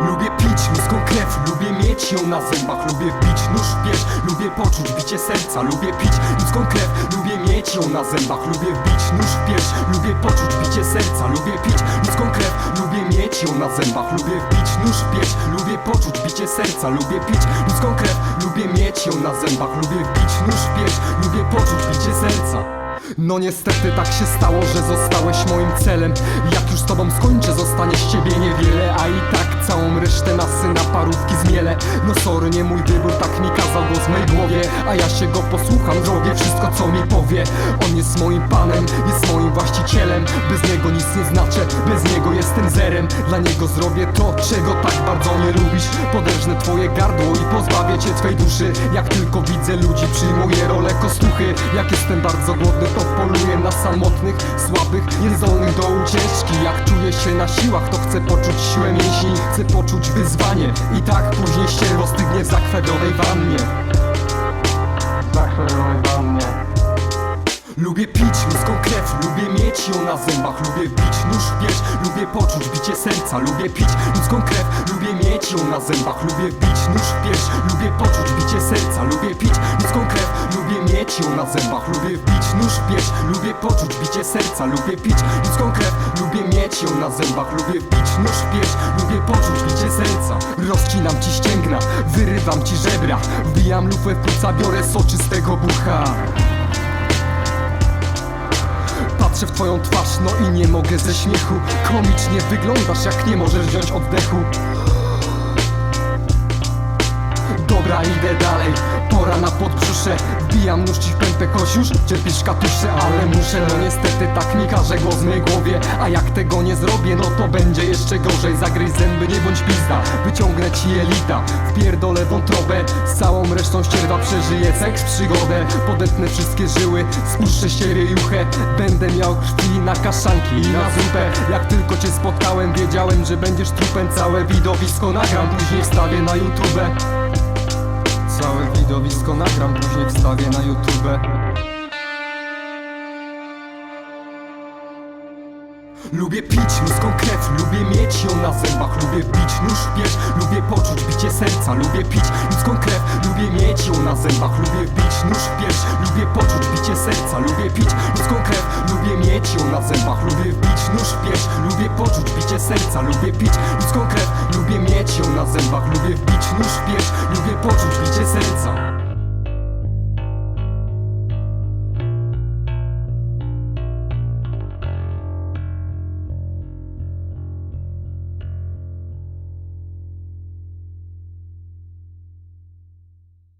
Lubię pić ludzką krew, lubię mieć ją na zębach Lubię bić nóż w pierś, lubię poczuć bicie serca Lubię pić ludzką krew, lubię mieć ją na zębach Lubię bić nóż w pierś, lubię poczuć bicie serca Lubię pić ludzką krew, lubię mieć ją na zębach Lubię bić nóż w pierś, lubię poczuć bicie serca Lubię pić ludzką krew, lubię mieć ją na zębach Lubię bić nóż w pierś, lubię poczuć bicie serca no niestety tak się stało, że zostałeś moim celem. Jak już z tobą skończę, zostanie z ciebie niewiele A i tak całą resztę na syna parówki zmielę. No sorry, nie mój wybór, tak mi kazał go z mojej głowie. A ja się go posłucham, zrobię wszystko co mi powie. On jest moim panem, jest moim właścicielem. Bez niego nic nie znaczę, bez niego jestem zerem. Dla niego zrobię to, czego tak bardzo nie lubisz. Poderżnę twoje gardło i pozbawię cię twej duszy. Jak tylko widzę ludzi, przyjmuję rolę kostuchy. Jak jestem bardzo głodny, to poluję na samotnych, słabych, niezdolnych do ucieczki. Jak czuję się na siłach, to chcę poczuć siłę mięśni Chcę poczuć wyzwanie. I tak później się rozstygnie w zakwewionej wannie. Wannie. Lubię pić ludzką krew, lubię mieć ją na zębach Lubię bić nóż w pierś, lubię poczuć bicie serca Lubię pić ludzką krew, lubię mieć ją na zębach Lubię bić nóż w pierś, lubię poczuć bicie serca Lubię pić ją na zębach. Lubię bić nóż w lubię poczuć bicie serca Lubię pić ludzką krew, lubię mieć ją na zębach. Lubię bić nóż w lubię poczuć bicie serca. Rozcinam ci ścięgna, wyrywam ci żebra Wbijam lufę w płuca, biorę soczystego bucha. Patrzę w twoją twarz, no i nie mogę ze śmiechu. Komicznie wyglądasz, jak nie możesz wziąć oddechu Dobra, idę dalej, pora na podbrzusze. Wbijam nóż ci w pętę kosiusz, cierpisz katusze Ale muszę, no niestety tak mi każe głos w głowie. A jak tego nie zrobię, no to będzie jeszcze gorzej. Zagryź zęby, nie bądź pizda, wyciągnę ci jelita Wpierdolę wątrobę, z całą resztą ścierwa przeżyję seks przygodę. Podetnę wszystkie żyły, spuszczę ścierę juchę. Będę miał krwi na kaszanki i na zupę. Jak tylko cię spotkałem, wiedziałem, że będziesz trupem. Całe widowisko nagram, później wstawię na YouTube Całe widowisko nagram, później wstawię na YouTube. Lubię pić ludzką krew, lubię mieć ją na zębach Lubię bić nóż w pierś, lubię poczuć bicie serca Lubię pić ludzką krew, na zębach. Lubię bić nóż w pierś, lubię poczuć bicie serca. Lubię pić ludzką krew, lubię mieć ją na zębach. Lubię bić nóż w pierś, lubię poczuć bicie serca. Lubię pić ludzką krew, lubię mieć ją na zębach. Lubię bić nóż w pierś, lubię poczuć bicie serca